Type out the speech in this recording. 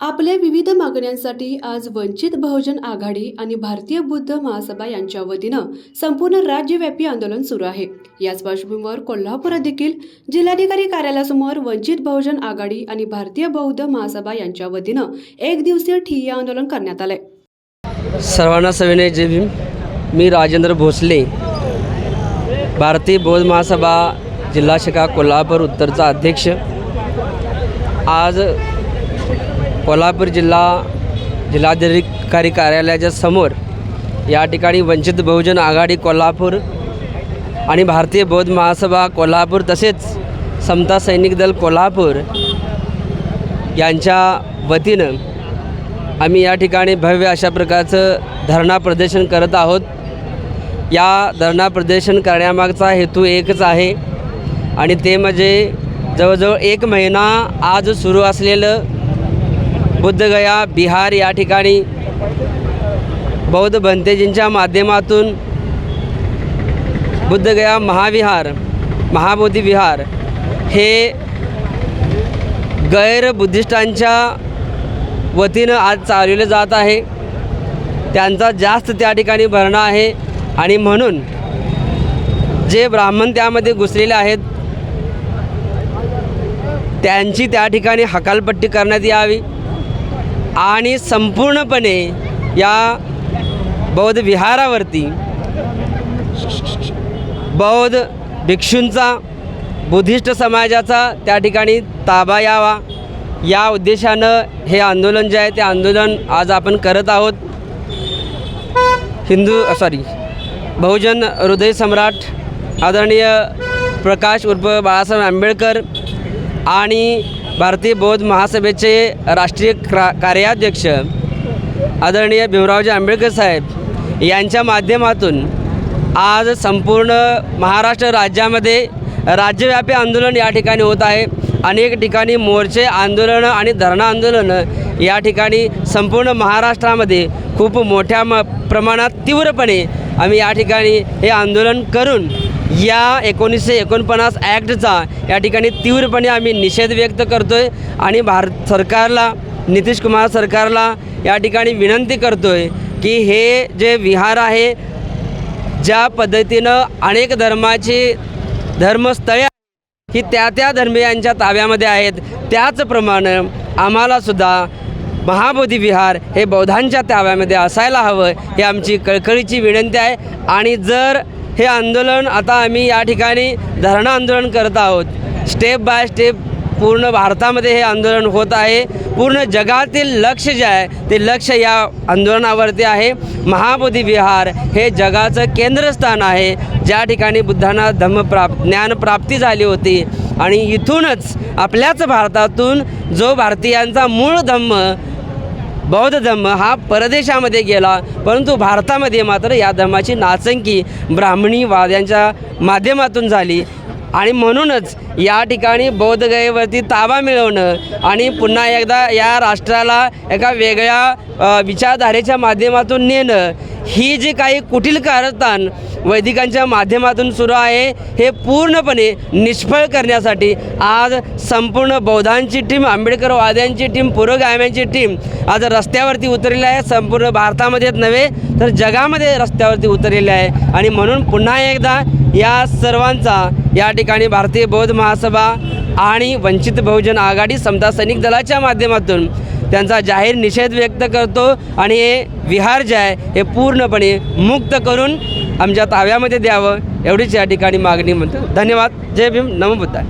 आपल्या विविध मागण्यांसाठी आज वंचित बहुजन आघाडी आणि भारतीय बुद्ध महासभा यांच्या वतीनं संपूर्ण राज्यव्यापी आंदोलन सुरू आहे. याच पार्श्वभूमीवर कोल्हापुरात देखील जिल्हाधिकारी कार्यालयासमोर वंचित बहुजन आघाडी आणि भारतीय बौद्ध महासभा यांच्या वतीनं एक दिवसीय ठिय्या आंदोलन करण्यात आलंय. सर्वांना सविनय जय भीम. मी राजेंद्र भोसले. भारतीय बौद्ध महासभा जिल्हा शाखा कोल्हापूर उत्तरचा अध्यक्ष. आज कोल्हापूर जिल्हा जिल्हाधिकारी कार्यालयाच्या समोर या ठिकाणी वंचित बहुजन आघाडी कोल्हापूर आणि भारतीय बौद्ध महासभा कोल्हापूर तसेच समता सैनिक दल कोल्हापूर यांच्या वतीनं आम्ही या ठिकाणी भव्य अशा प्रकारचं धरणा प्रदर्शन करत आहोत. या धरणा प्रदर्शन करण्यामागचा हेतू एकच आहे आणि ते म्हणजे जवळजवळ एक महिना आज सुरू असलेलं बुद्धगया बिहार या ठिकाणी बौद्ध भंतेजींच्या माध्यमातून बुद्धगया महाविहार महाबोधी विहार हे गैर बुद्धिस्टांच्या वतीनं आज चालवलं जात आहे. त्यांचा जास्त त्या ठिकाणी भरणा आहे आणि म्हणून जे ब्राह्मण त्यामध्ये घुसलेले आहेत त्यांची त्या ठिकाणी हकालपट्टी करण्यात यावी. आणि संपूर्णपणे या बौद्ध विहारावरती बौद्ध भिक्षूंचा बुद्धिस्ट समाजाचा त्या ठिकाणी ताबा यावा. या उद्देशानं हे आंदोलन जे आहे ते आंदोलन आज आपण करत आहोत. हिंदू सॉरी बहुजन हृदय सम्राट आदरणीय प्रकाश उर्फ बाळासाहेब आंबेडकर आणि भारतीय बौद्ध महासभेचे राष्ट्रीय क्रा कार्याध्यक्ष आदरणीय भीमरावजी आंबेडकर साहेब यांच्या माध्यमातून आज संपूर्ण महाराष्ट्र राज्यामध्ये राज्यव्यापी आंदोलन या ठिकाणी होत आहे. अनेक ठिकाणी मोर्चे आंदोलनं आणि धरणा आंदोलनं या ठिकाणी संपूर्ण महाराष्ट्रामध्ये खूप मोठ्या म प्रमाणात तीव्रपणे आम्ही या ठिकाणी हे आंदोलन करून या एकोणीसशे एकोणपन्नास ॲक्टचा या ठिकाणी तीव्रपणे आम्ही निषेध व्यक्त करतो आहे आणि भारत सरकारला नितीश कुमार सरकारला या ठिकाणी विनंती करतो आहे की हे जे विहार आहे ज्या पद्धतीनं अनेक धर्माची धर्मस्थळे ही त्या त्या धर्मियांच्या ताब्यामध्ये आहेत त्याचप्रमाणे आम्हालासुद्धा महाबोधी विहार हे बौद्धांच्या ताब्यामध्ये असायला हवं ही आमची कळकळीची विनंती आहे. आणि जर हे आंदोलन आता आम्ही या ठिकाणी धरणं आंदोलन करत आहोत. स्टेप बाय स्टेप पूर्ण भारतामध्ये हे आंदोलन होत आहे. पूर्ण जगातील लक्ष जे आहे ते लक्ष या आंदोलनावरती आहे. महाबोधी विहार हे जगाचं केंद्रस्थान आहे. ज्या ठिकाणी बुद्धांना धम्मप्राप ज्ञानप्राप्ती झाली होती आणि इथूनच आपल्याच भारतातून जो भारतीयांचा मूळ धम्म बौद्ध धम्म हा परदेशामध्ये गेला परंतु भारतामध्ये मात्र या धर्माची नाचंकी ब्राह्मणीवाद्यांच्या माध्यमातून झाली. आणि म्हणूनच या ठिकाणी बौद्धगयेवरती ताबा मिळवणं आणि पुन्हा एकदा या राष्ट्राला एका वेगळ्या विचारधारेच्या माध्यमातून नेणं ही जी काही कुटील कारस्थान वैदिकांच्या माध्यमातून सुरू आहे हे पूर्णपणे निष्फळ करण्यासाठी आज संपूर्ण बौद्धांची टीम आंबेडकरवाद्यांची टीम पुरोगाम्यांची टीम आज रस्त्यावरती उतरलेली आहे. संपूर्ण भारतामध्येच नव्हे तर जगामध्ये रस्त्यावरती उतरलेली आहे. आणि म्हणून पुन्हा एकदा या सर्वांचा या ठिकाणी भारतीय बौद्ध महासभा आणि वंचित बहुजन आघाडी समता सैनिक दलाच्या माध्यमातून त्यांचा जाहीर निषेध व्यक्त करतो आणि हे विहार जे आहे हे पूर्णपणे मुक्त करून आमच्या ताव्यामध्ये द्यावं एवढीच या ठिकाणी मागणी म्हणतो. धन्यवाद. जय भीम. नमो बुद्धाय.